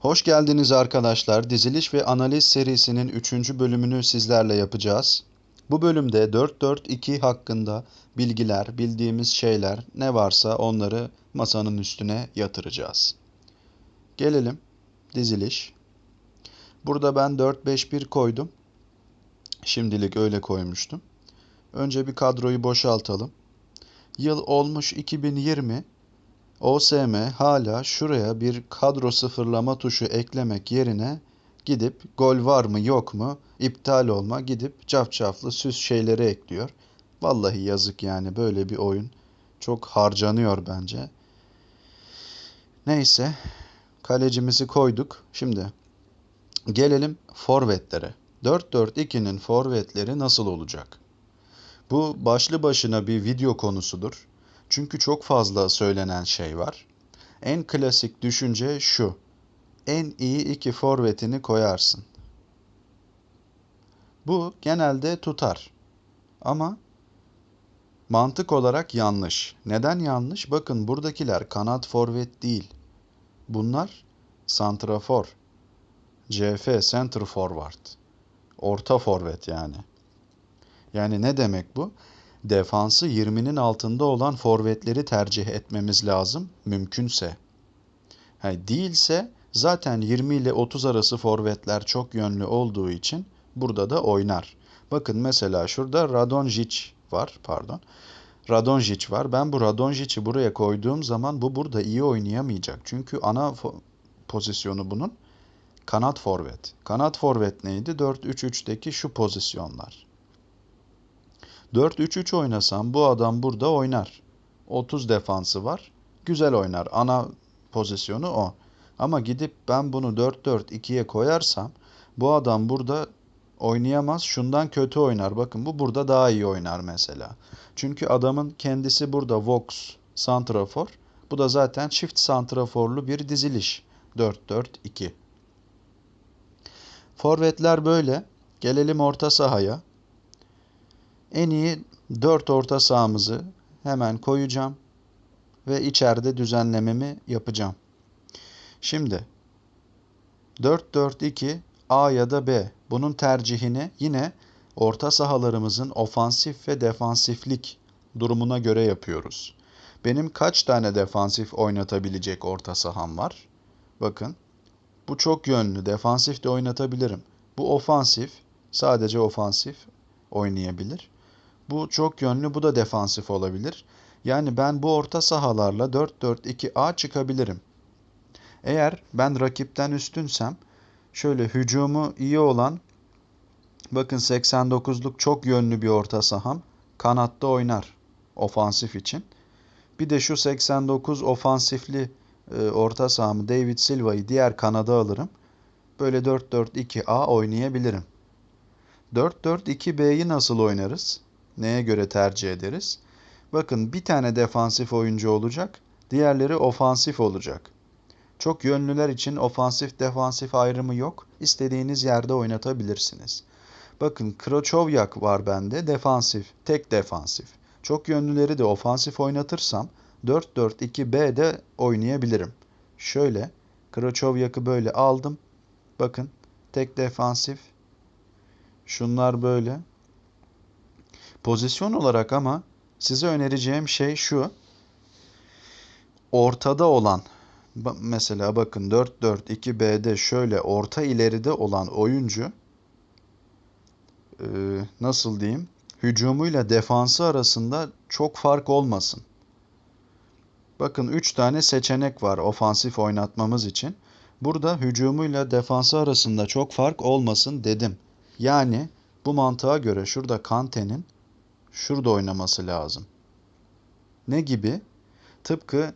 Hoş geldiniz arkadaşlar. Diziliş ve analiz serisinin 3. bölümünü sizlerle yapacağız. Bu bölümde 4-4-2 hakkında bilgiler, bildiğimiz şeyler ne varsa onları masanın üstüne yatıracağız. Gelelim diziliş. Burada ben 4-5-1 koydum. Şimdilik öyle koymuştum. Önce bir kadroyu boşaltalım. Yıl olmuş 2020. OSM hala şuraya bir kadro sıfırlama tuşu eklemek yerine gidip gol var mı yok mu iptal olma gidip cafcaflı süs şeyleri ekliyor. Vallahi yazık yani böyle bir oyun çok harcanıyor bence. Neyse kalecimizi koyduk. Şimdi gelelim forvetlere. 4-4-2'nin forvetleri nasıl olacak? Bu başlı başına bir video konusudur. Çünkü çok fazla söylenen şey var. En klasik düşünce şu. En iyi iki forvetini koyarsın. Bu genelde tutar. Ama mantık olarak yanlış. Neden yanlış? Bakın buradakiler kanat forvet değil. Bunlar santrafor. CF center forward. Orta forvet yani. Yani ne demek bu? Defansı 20'nin altında olan forvetleri tercih etmemiz lazım mümkünse. Yani değilse zaten 20 ile 30 arası forvetler çok yönlü olduğu için burada da oynar. Bakın mesela şurada Radonjic var pardon. Radonjic var. Ben bu Radonjic'i buraya koyduğum zaman bu burada iyi oynayamayacak. Çünkü ana pozisyonu bunun kanat forvet. Kanat forvet neydi? 4-3-3'teki şu pozisyonlar. 4-3-3 oynasam bu adam burada oynar. 30 defansı var. Güzel oynar. Ana pozisyonu o. Ama gidip ben bunu 4-4-2'ye koyarsam bu adam burada oynayamaz. Şundan kötü oynar. Bakın bu burada daha iyi oynar mesela. Çünkü adamın kendisi burada Vox santrafor. Bu da zaten çift santraforlu bir diziliş. 4-4-2. Forvetler böyle. Gelelim orta sahaya. En iyi 4 orta sahamızı hemen koyacağım ve içeride düzenlememi yapacağım. Şimdi 4-4-2 A ya da B. Bunun tercihini yine orta sahalarımızın ofansif ve defansiflik durumuna göre yapıyoruz. Benim kaç tane defansif oynatabilecek orta saham var? Bakın. Bu çok yönlü. Defansif de oynatabilirim. Bu ofansif. Sadece ofansif oynayabilir. Bu çok yönlü, bu da defansif olabilir. Yani ben bu orta sahalarla 4-4-2-A çıkabilirim. Eğer ben rakipten üstünsem şöyle hücumu iyi olan bakın 89'luk çok yönlü bir orta saham kanatta oynar ofansif için. Bir de şu 89 ofansifli e, orta sahamı David Silva'yı diğer kanada alırım. Böyle 4-4-2-A oynayabilirim. 4-4-2-B'yi nasıl oynarız? Neye göre tercih ederiz? Bakın bir tane defansif oyuncu olacak, diğerleri ofansif olacak. Çok yönlüler için ofansif defansif ayrımı yok. İstediğiniz yerde oynatabilirsiniz. Bakın Kroçovyak var bende defansif, tek defansif. Çok yönlüleri de ofansif oynatırsam 4-4-2-B'de oynayabilirim. Şöyle Kroçovyak'ı böyle aldım. Bakın tek defansif. Şunlar böyle. Pozisyon olarak ama size önereceğim şey şu. Ortada olan mesela bakın 4-4-2-B'de şöyle orta ileride olan oyuncu nasıl diyeyim hücumuyla defansı arasında çok fark olmasın. Bakın 3 tane seçenek var ofansif oynatmamız için. Burada hücumuyla defansı arasında çok fark olmasın dedim. Yani bu mantığa göre şurada Kante'nin şurada oynaması lazım. Ne gibi? Tıpkı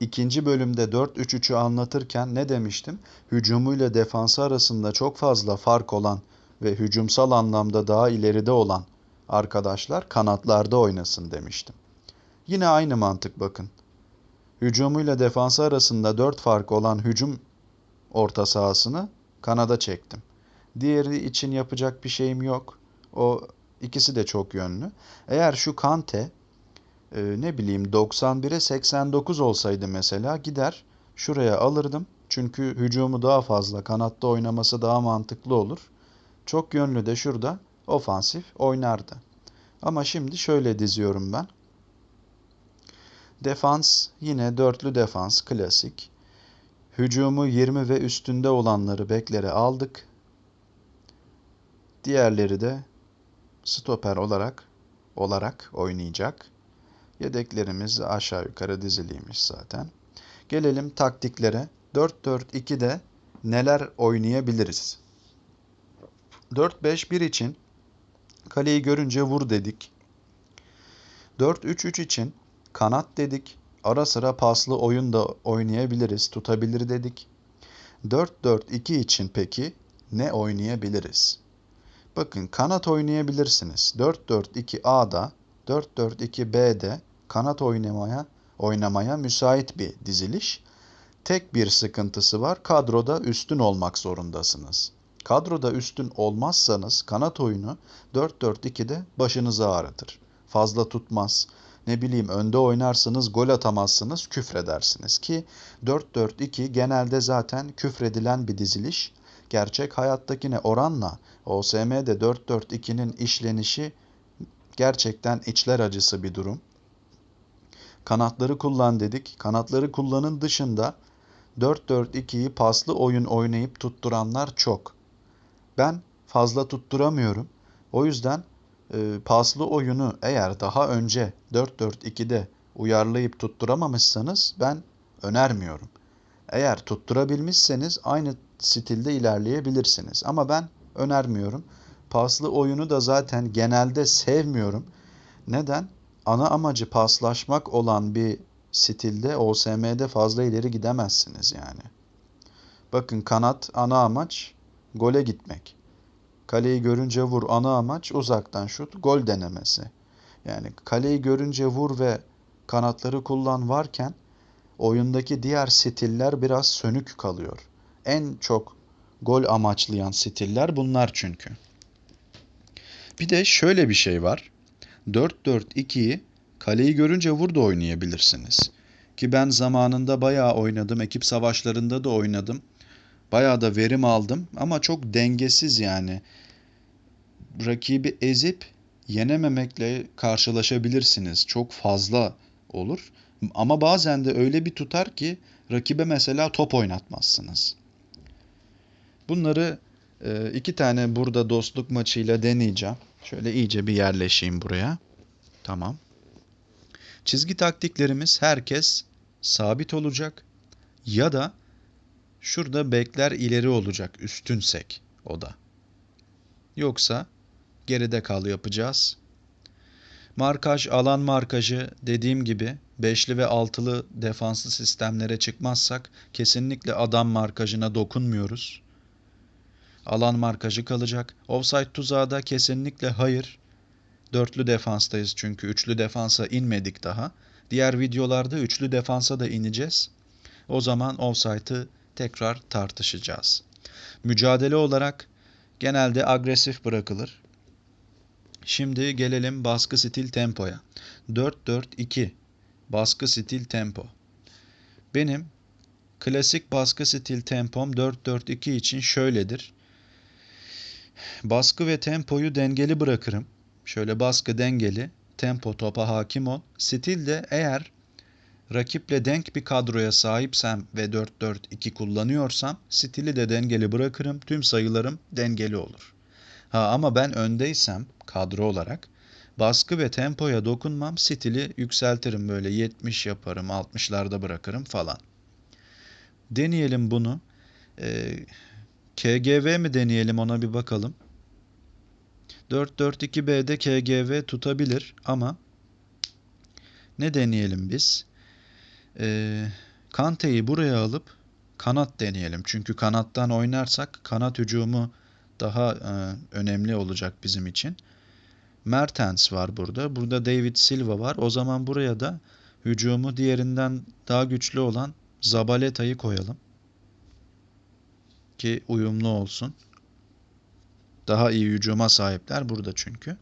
ikinci bölümde 4-3-3'ü anlatırken ne demiştim? Hücumuyla defansı arasında çok fazla fark olan ve hücumsal anlamda daha ileride olan arkadaşlar kanatlarda oynasın demiştim. Yine aynı mantık bakın. Hücumuyla defansı arasında 4 fark olan hücum orta sahasını kanada çektim. Diğeri için yapacak bir şeyim yok. O İkisi de çok yönlü. Eğer şu Kante e, ne bileyim 91'e 89 olsaydı mesela gider şuraya alırdım. Çünkü hücumu daha fazla, kanatta oynaması daha mantıklı olur. Çok yönlü de şurada ofansif oynardı. Ama şimdi şöyle diziyorum ben. Defans yine dörtlü defans klasik. Hücumu 20 ve üstünde olanları beklere aldık. Diğerleri de stoper olarak olarak oynayacak. Yedeklerimiz aşağı yukarı diziliymiş zaten. Gelelim taktiklere. 4-4-2'de neler oynayabiliriz? 4-5-1 için kaleyi görünce vur dedik. 4-3-3 için kanat dedik. Ara sıra paslı oyun da oynayabiliriz, tutabilir dedik. 4-4-2 için peki ne oynayabiliriz? Bakın kanat oynayabilirsiniz. 4-4-2A'da, 4-4-2B'de kanat oynamaya oynamaya müsait bir diziliş. Tek bir sıkıntısı var. Kadroda üstün olmak zorundasınız. Kadroda üstün olmazsanız kanat oyunu 4-4-2'de başınızı ağrıtır. Fazla tutmaz. Ne bileyim önde oynarsınız gol atamazsınız küfredersiniz ki 4-4-2 genelde zaten küfredilen bir diziliş. Gerçek hayattakine oranla OSM'de 4-4-2'nin işlenişi gerçekten içler acısı bir durum. Kanatları kullan dedik. Kanatları kullanın dışında 4-4-2'yi paslı oyun oynayıp tutturanlar çok. Ben fazla tutturamıyorum. O yüzden e, paslı oyunu eğer daha önce 4-4-2'de uyarlayıp tutturamamışsanız ben önermiyorum. Eğer tutturabilmişseniz aynı stilde ilerleyebilirsiniz. Ama ben önermiyorum. Paslı oyunu da zaten genelde sevmiyorum. Neden? Ana amacı paslaşmak olan bir stilde OSM'de fazla ileri gidemezsiniz yani. Bakın kanat ana amaç gole gitmek. Kaleyi görünce vur ana amaç uzaktan şut gol denemesi. Yani kaleyi görünce vur ve kanatları kullan varken oyundaki diğer stiller biraz sönük kalıyor. En çok gol amaçlayan stiller bunlar çünkü. Bir de şöyle bir şey var. 4-4-2'yi kaleyi görünce vur da oynayabilirsiniz. Ki ben zamanında bayağı oynadım. Ekip savaşlarında da oynadım. Bayağı da verim aldım ama çok dengesiz yani. Rakibi ezip yenememekle karşılaşabilirsiniz. Çok fazla olur. Ama bazen de öyle bir tutar ki rakibe mesela top oynatmazsınız. Bunları e, iki tane burada dostluk maçıyla deneyeceğim. Şöyle iyice bir yerleşeyim buraya. Tamam. Çizgi taktiklerimiz herkes sabit olacak ya da şurada bekler ileri olacak üstünsek o da. Yoksa geride kal yapacağız. Markaj, alan markajı dediğim gibi beşli ve altılı defanslı sistemlere çıkmazsak kesinlikle adam markajına dokunmuyoruz. Alan markajı kalacak. Offside tuzağı da kesinlikle hayır. Dörtlü defanstayız çünkü üçlü defansa inmedik daha. Diğer videolarda üçlü defansa da ineceğiz. O zaman offside'ı tekrar tartışacağız. Mücadele olarak genelde agresif bırakılır. Şimdi gelelim baskı stil tempoya. 4-4-2 baskı stil tempo. Benim klasik baskı stil tempom 4-4-2 için şöyledir. Baskı ve tempoyu dengeli bırakırım. Şöyle baskı dengeli, tempo topa hakim ol. Stil de eğer rakiple denk bir kadroya sahipsem ve 4-4-2 kullanıyorsam stili de dengeli bırakırım. Tüm sayılarım dengeli olur. Ha ama ben öndeysem kadro olarak baskı ve tempoya dokunmam. Stili yükseltirim böyle 70 yaparım, 60'larda bırakırım falan. Deneyelim bunu. Ee, KGV mi deneyelim ona bir bakalım. 4-4-2-B'de KGV tutabilir ama ne deneyelim biz? Ee, Kante'yi buraya alıp kanat deneyelim. Çünkü kanattan oynarsak kanat hücumu daha e, önemli olacak bizim için. Mertens var burada. Burada David Silva var. O zaman buraya da hücumu diğerinden daha güçlü olan Zabaleta'yı koyalım. Ki uyumlu olsun. Daha iyi hücuma sahipler burada çünkü.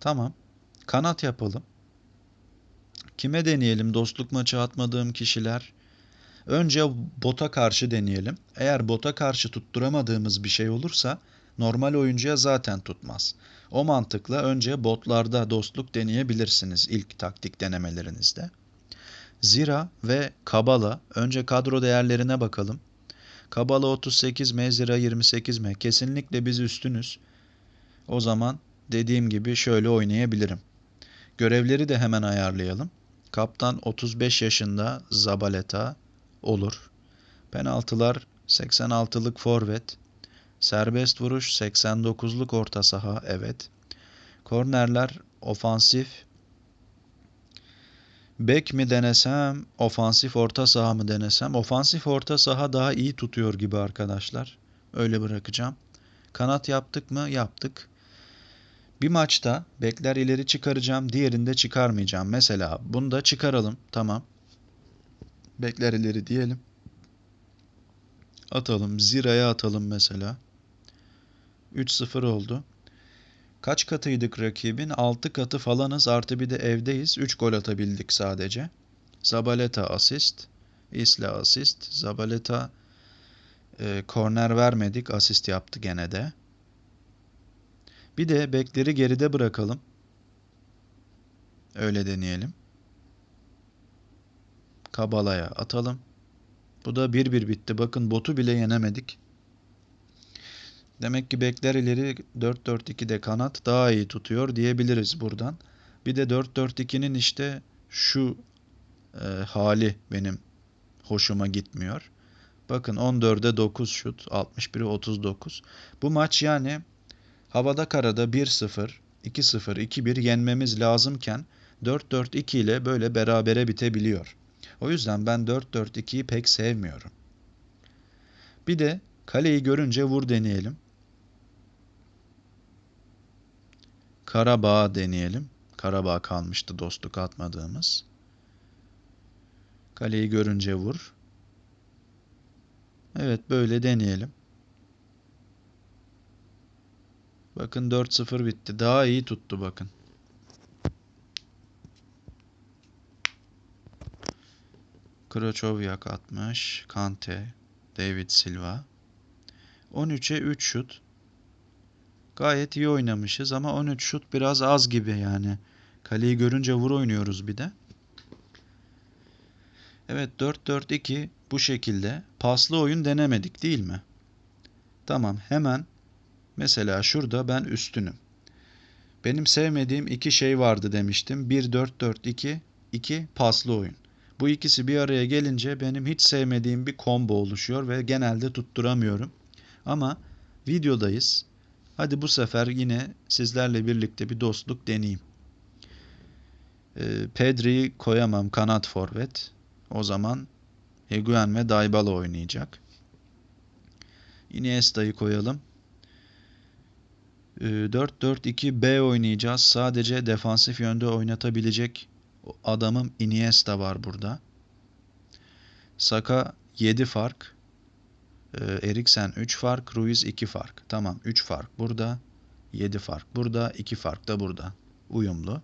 Tamam. Kanat yapalım. Kime deneyelim dostluk maçı atmadığım kişiler? Önce bota karşı deneyelim. Eğer bota karşı tutturamadığımız bir şey olursa normal oyuncuya zaten tutmaz. O mantıkla önce botlarda dostluk deneyebilirsiniz ilk taktik denemelerinizde. Zira ve Kabala önce kadro değerlerine bakalım. Kabala 38 m, Zira 28 m. Kesinlikle biz üstünüz. O zaman dediğim gibi şöyle oynayabilirim. Görevleri de hemen ayarlayalım. Kaptan 35 yaşında Zabaleta olur. Penaltılar 86'lık forvet. Serbest vuruş 89'luk orta saha evet. Kornerler ofansif. Bek mi denesem, ofansif orta saha mı denesem? Ofansif orta saha daha iyi tutuyor gibi arkadaşlar. Öyle bırakacağım. Kanat yaptık mı? Yaptık. Bir maçta bekler ileri çıkaracağım, diğerinde çıkarmayacağım. Mesela bunu da çıkaralım. Tamam. Bekler ileri diyelim. Atalım. Zira'ya atalım mesela. 3-0 oldu. Kaç katıydık rakibin? 6 katı falanız artı bir de evdeyiz. 3 gol atabildik sadece. Zabaleta asist. Isla asist. Zabaleta e, korner vermedik. Asist yaptı gene de. Bir de bekleri geride bırakalım. Öyle deneyelim. Kabala'ya atalım. Bu da 1-1 bitti. Bakın botu bile yenemedik. Demek ki bekler ileri 4-4-2'de kanat daha iyi tutuyor diyebiliriz buradan. Bir de 4-4-2'nin işte şu e, hali benim hoşuma gitmiyor. Bakın 14'e 9 şut, 61'e 39. Bu maç yani havada karada 1-0, 2-0, 2-1 yenmemiz lazımken 4-4-2 ile böyle berabere bitebiliyor. O yüzden ben 4-4-2'yi pek sevmiyorum. Bir de kaleyi görünce vur deneyelim. Karabağ deneyelim. Karabağ kalmıştı dostluk atmadığımız. Kaleyi görünce vur. Evet böyle deneyelim. Bakın 4-0 bitti. Daha iyi tuttu bakın. Kroçovyak atmış. Kante. David Silva. 13'e 3 şut. Gayet iyi oynamışız ama 13 şut biraz az gibi yani. Kaleyi görünce vur oynuyoruz bir de. Evet 4-4-2 bu şekilde. Paslı oyun denemedik değil mi? Tamam hemen mesela şurada ben üstünüm. Benim sevmediğim iki şey vardı demiştim. 1-4-4-2, 2 paslı oyun. Bu ikisi bir araya gelince benim hiç sevmediğim bir combo oluşuyor ve genelde tutturamıyorum. Ama videodayız. Hadi bu sefer yine sizlerle birlikte bir dostluk deneyeyim. Ee, Pedri'yi koyamam kanat forvet. O zaman Higuain ve Dybala oynayacak. Iniesta'yı koyalım. 4-4-2-B ee, oynayacağız. Sadece defansif yönde oynatabilecek adamım Iniesta var burada. Saka 7 fark. Ee, Eriksen 3 fark. Ruiz 2 fark. Tamam 3 fark burada. 7 fark burada. 2 fark da burada. Uyumlu.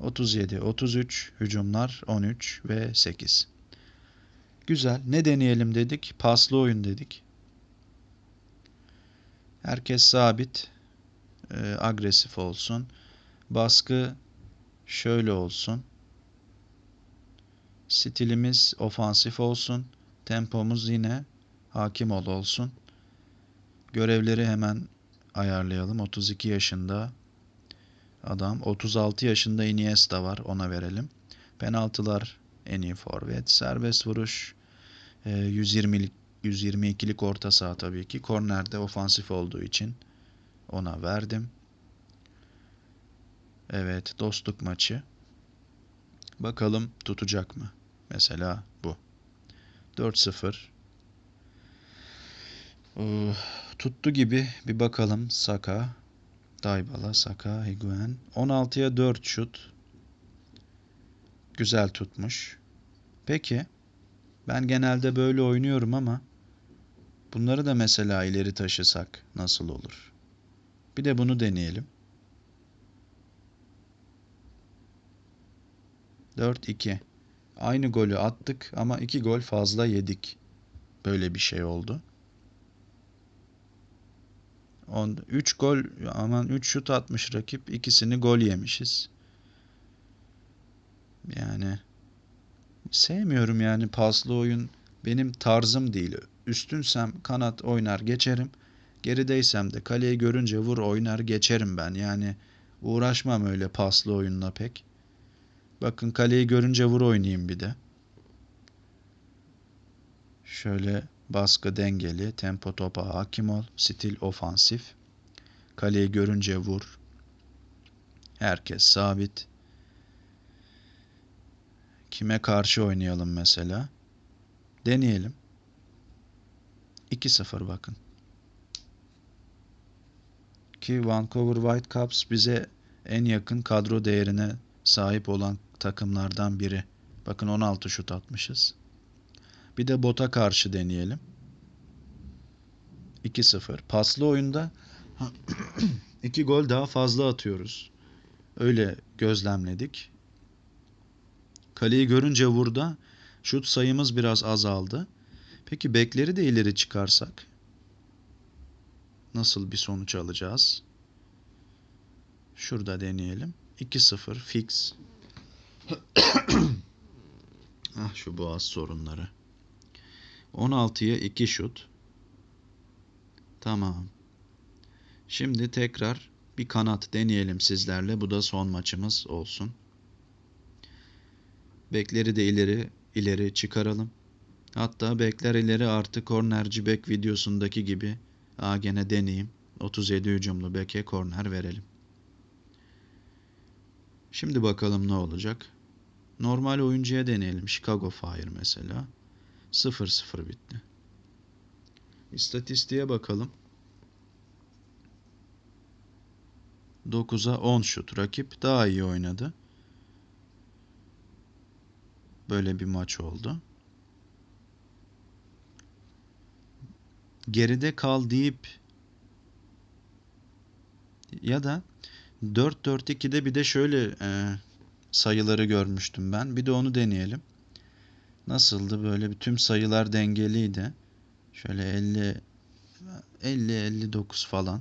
37, 33, hücumlar 13 ve 8. Güzel. Ne deneyelim dedik? Paslı oyun dedik. Herkes sabit. E, agresif olsun. Baskı şöyle olsun. Stilimiz ofansif olsun. Tempomuz yine hakim ol olsun. Görevleri hemen ayarlayalım. 32 yaşında adam. 36 yaşında Iniesta var. Ona verelim. Penaltılar en iyi forvet. Serbest vuruş 120'lik e, 122'lik orta saha tabii ki. Kornerde ofansif olduğu için ona verdim. Evet, dostluk maçı. Bakalım tutacak mı? Mesela bu. 4-0. Uh, tuttu gibi bir bakalım. Saka. Daybala, Saka, Higuain. 16'ya 4 şut. Güzel tutmuş. Peki. Ben genelde böyle oynuyorum ama bunları da mesela ileri taşısak nasıl olur? Bir de bunu deneyelim. 4-2. Aynı golü attık ama iki gol fazla yedik. Böyle bir şey oldu. 3 gol aman 3 şut atmış rakip. ikisini gol yemişiz. Yani sevmiyorum yani paslı oyun benim tarzım değil. Üstünsem kanat oynar geçerim. Gerideysem de kaleyi görünce vur oynar geçerim ben. Yani uğraşmam öyle paslı oyunla pek. Bakın kaleyi görünce vur oynayayım bir de. Şöyle baskı dengeli, tempo topa hakim ol, stil ofansif. Kaleyi görünce vur. Herkes sabit. Kime karşı oynayalım mesela? Deneyelim. 2-0 bakın. Ki Vancouver Whitecaps bize en yakın kadro değerine sahip olan takımlardan biri. Bakın 16 şut atmışız. Bir de bota karşı deneyelim. 2-0. Paslı oyunda 2 gol daha fazla atıyoruz. Öyle gözlemledik. Kaleyi görünce vurda şut sayımız biraz azaldı. Peki bekleri de ileri çıkarsak nasıl bir sonuç alacağız? Şurada deneyelim. 2-0 fix. ah şu boğaz sorunları. 16'ya 2 şut. Tamam. Şimdi tekrar bir kanat deneyelim sizlerle. Bu da son maçımız olsun. Bekleri de ileri ileri çıkaralım. Hatta bekler ileri artı kornerci bek videosundaki gibi. Aa gene deneyeyim. 37 hücumlu beke korner verelim. Şimdi bakalım ne olacak. Normal oyuncuya deneyelim. Chicago Fire mesela. 0-0 bitti. İstatistiğe bakalım. 9'a 10 şut. Rakip daha iyi oynadı. Böyle bir maç oldu. Geride kal deyip ya da 4-4-2'de bir de şöyle e, sayıları görmüştüm ben. Bir de onu deneyelim. Nasıldı? Böyle bir tüm sayılar dengeliydi. Şöyle 50 50 59 falan.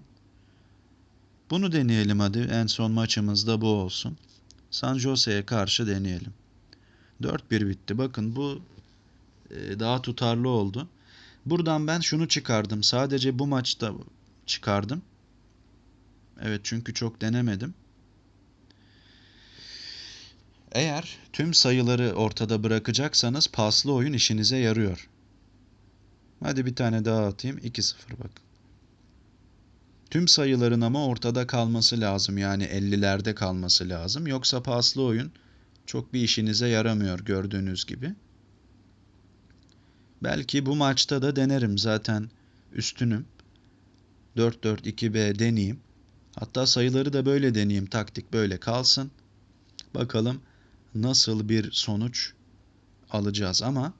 Bunu deneyelim hadi. En son maçımız da bu olsun. San Jose'ye karşı deneyelim. 4-1 bitti. Bakın bu e, daha tutarlı oldu. Buradan ben şunu çıkardım. Sadece bu maçta çıkardım. Evet çünkü çok denemedim. Eğer tüm sayıları ortada bırakacaksanız paslı oyun işinize yarıyor. Hadi bir tane daha atayım. 2-0 bak. Tüm sayıların ama ortada kalması lazım. Yani 50'lerde kalması lazım. Yoksa paslı oyun çok bir işinize yaramıyor gördüğünüz gibi. Belki bu maçta da denerim zaten üstünüm. 4-4-2-B deneyeyim. Hatta sayıları da böyle deneyeyim. Taktik böyle kalsın. Bakalım nasıl bir sonuç alacağız ama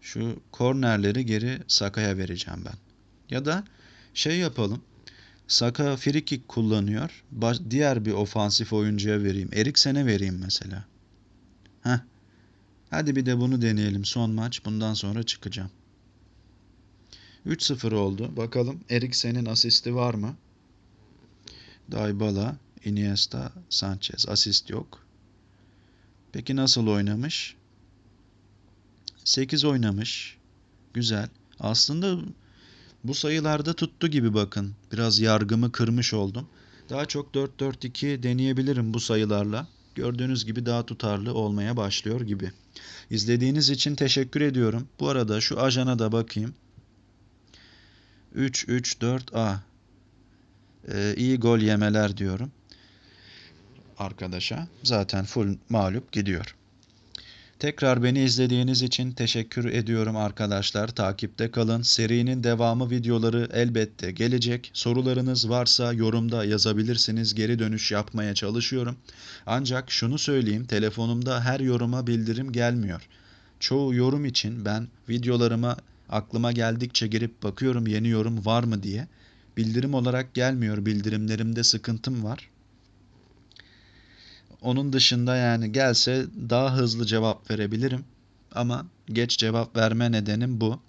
şu kornerleri geri Saka'ya vereceğim ben. Ya da şey yapalım. Saka free kullanıyor. Baş, diğer bir ofansif oyuncuya vereyim. Eriksen'e vereyim mesela. Heh. Hadi bir de bunu deneyelim. Son maç. Bundan sonra çıkacağım. 3-0 oldu. Bakalım Eriksen'in asisti var mı? Dybala, Iniesta, Sanchez. Asist yok. Peki nasıl oynamış? 8 oynamış. Güzel. Aslında bu sayılarda tuttu gibi bakın. Biraz yargımı kırmış oldum. Daha çok 4-4-2 deneyebilirim bu sayılarla. Gördüğünüz gibi daha tutarlı olmaya başlıyor gibi. İzlediğiniz için teşekkür ediyorum. Bu arada şu ajana da bakayım. 3-3-4-A. Ee, iyi gol yemeler diyorum. Arkadaşa. Zaten full mağlup gidiyor. Tekrar beni izlediğiniz için teşekkür ediyorum arkadaşlar. Takipte kalın. Serinin devamı videoları elbette gelecek. Sorularınız varsa yorumda yazabilirsiniz. Geri dönüş yapmaya çalışıyorum. Ancak şunu söyleyeyim. Telefonumda her yoruma bildirim gelmiyor. Çoğu yorum için ben videolarıma aklıma geldikçe girip bakıyorum yeni yorum var mı diye. Bildirim olarak gelmiyor. Bildirimlerimde sıkıntım var. Onun dışında yani gelse daha hızlı cevap verebilirim. ama geç cevap verme nedenim bu.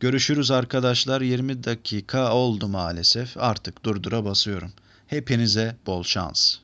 Görüşürüz arkadaşlar. 20 dakika oldu maalesef. Artık durdura basıyorum. Hepinize bol şans.